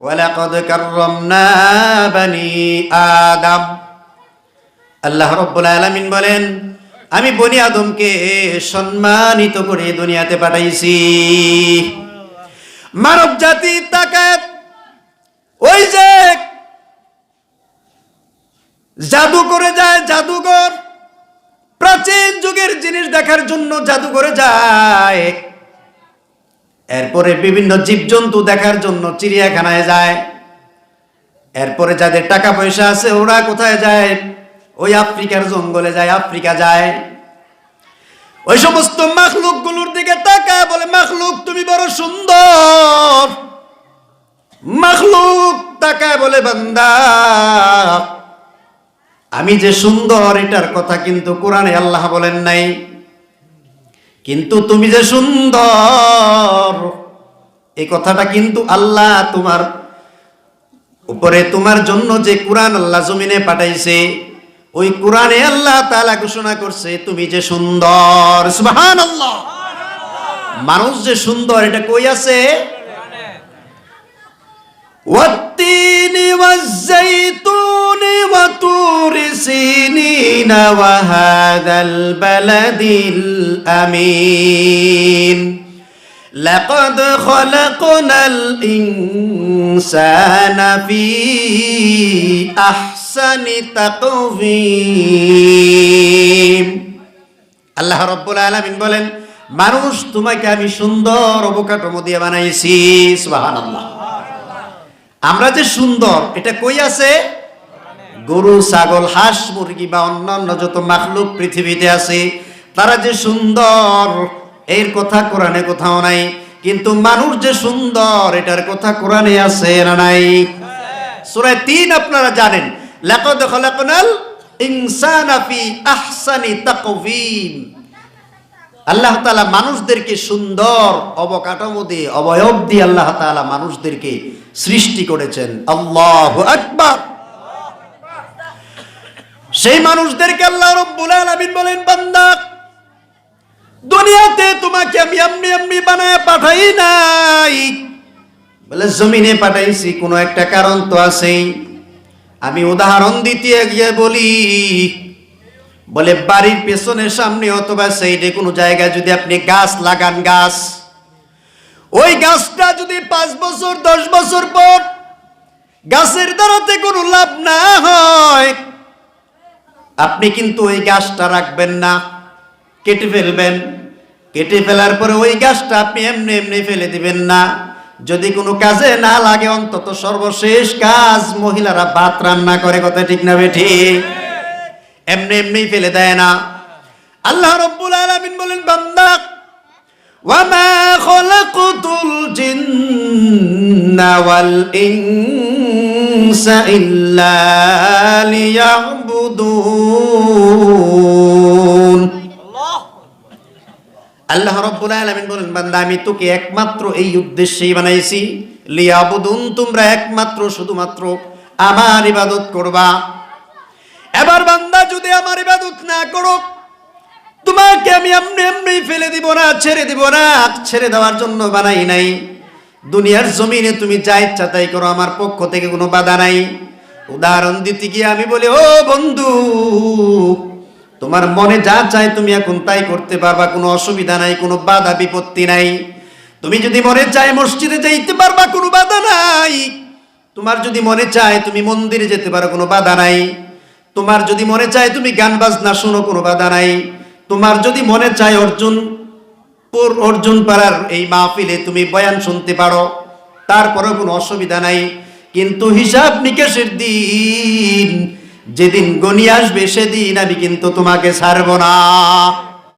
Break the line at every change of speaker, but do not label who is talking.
ওয়ালাকাদ কাররামনা বানি আদম। আল্লাহ রাব্বুল বলেন, আমি বনি আদমকে সম্মানিত করে দুনিয়াতে পাঠাইছি। মানব জাতি তাকাত ওই যে জাদু করে যায়, জাদুঘর। প্রাচীন যুগের জিনিস দেখার জন্য জাদু করে যায়। এরপরে বিভিন্ন জীবজন্তু দেখার জন্য চিড়িয়াখানায় যায়। এরপরে যাদের টাকা পয়সা আছে, ওরা কোথায় যায়? ওই আফ্রিকার জঙ্গলে যায়, আফ্রিকা যায়। ওই সমস্ত মাখলুকগুলোর দিকে তাকায়, বলে, মাখলুক, তুমি বড় সুন্দর। মাখলুক তাকায়, বলে, বান্দা, আমি যে সুন্দর, এটার কথা কিন্তু কোরআনে আল্লাহ বলেন নাই। কিন্তু তুমি যে সুন্দর এই কথাটা কিন্তু আল্লাহ তোমার উপরে তোমার জন্য যে কোরআন আল্লাহ জমিনে পাঠাইছে ওই কোরআনে আল্লাহ তালা ঘোষণা করছে তুমি যে সুন্দর। মানুষ যে সুন্দর এটা কই আছে? ওয়াট وطور سينين وهذا البلد الأمين لقد خلقنا الإنسان في أحسن تقويم আল্লাহ রব্বুল আলামিন বলেন মানুষ তোমাকে আমি সুন্দর অবকাঠামো দিয়ে বানাইছি সুবহানাল্লাহ আমরা যে সুন্দর এটা কই আছে গরু, ছাগল, হাঁস, মুরগি বা অন্যান্য যত মাখলুক পৃথিবীতে আছে, তারা যে সুন্দর, এর কথা কোরআনে কোথাও নাই। কিন্তু মানুষ যে সুন্দর, এটার কথা কোরআনে আছে না নাই? সূরা তিন আপনারা জানেন, লাকাদ খালাকনাল ইনসানা ফি আহসানি তাকওয়িম। আল্লাহ তাআলা মানুষদেরকে সুন্দর অবকাঠামো দিয়ে, অবয়ব দিয়ে আল্লাহ তাআলা মানুষদেরকে সৃষ্টি করেছেন। আল্লাহু আকবার। সেই মানুষদেরকে আল্লাহ রব্বুল আলামিন বলেন, বান্দা, দুনিয়াতে তোমাকে আমি এমনি এমনি বানায় পাঠাই নাই। বলে, জমিনে পাঠাইছি, কোনো একটা কারণ তো আছেই। আমি উদাহরণ দিতে গিয়ে বলি, বলে, বাড়ির পেছনে সামনে অথবা সাইডে কোনো জায়গায় যদি আপনি গাছ লাগান, গাছ, ওই গাছটা যদি পাঁচ বছর, দশ বছর পর গাছের দ্বারাতে কোনো লাভ না হয় আপনি কিন্তু ওই গাছটা রাখবেন না, কেটে ফেলবেন। কেটে ফেলার পরে ওই গাছটা আপনি এমনি এমনি ফেলে দিবেন না। যদি কোনো কাজে না লাগে, অন্তত সর্বশেষ কাজ মহিলারা ভাত রান্না করে, কথা ঠিক না ঠিক এমনি এমনি ফেলে দেয় না। আল্লাহ রব্বুল আলামিন বলেন, বান্দা, ওয়ামা খলাকতুল জিন্না ওয়াল ইনসা ইল্লা লিয়াবুদুন। আল্লাহ রব্বুল বলেন, বান্দা, আমি তোকে একমাত্র এই উদ্দেশ্যেই বানাইছি। লিয়াবুদুন, তোমরা একমাত্র শুধুমাত্র আমার ইবাদত করবা। এবার বান্দা, যদি আমার ইবাদত না করো, তোমাকে আমি এমনি এমনি ফেলে দিব না, ছেড়ে দিব না, ছেড়ে দেওয়ার জন্য বানাই নাই। দুনিয়ার জমিনে তুমি যা ইচ্ছা তাই করো, আমার পক্ষ থেকে কোনো বাধা নাই। উদাহরণ দিতে গিয়ে আমি বলি, ও বন্ধু, তোমার মনে যা চায় তুমি এখন তাই করতে পারবা, কোনো অসুবিধা নাই, কোনো বাধা বিপত্তি নাই। তুমি যদি মনে চায় মসজিদে যাইতে পারবা, কোনো বাধা নাই। তোমার যদি মনে চায় তুমি মন্দিরে যেতে পারো, কোনো বাধা নাই। তোমার যদি মনে চায় তুমি গান বাজনা শোনো, কোনো বাধা নাই। তোমার যদি মনে চায় অর্জুন পুর অর্জুন পাড়ার এই মাহফিলে তুমি বয়ান শুনতে পারো। তারপরেও কোনো অসুবিধা নাই। কিন্তু হিসাব নিকেশের দিন, যেদিন গনি আসবে সেদিন আমি কিন্তু তোমাকে ছাড়ব না।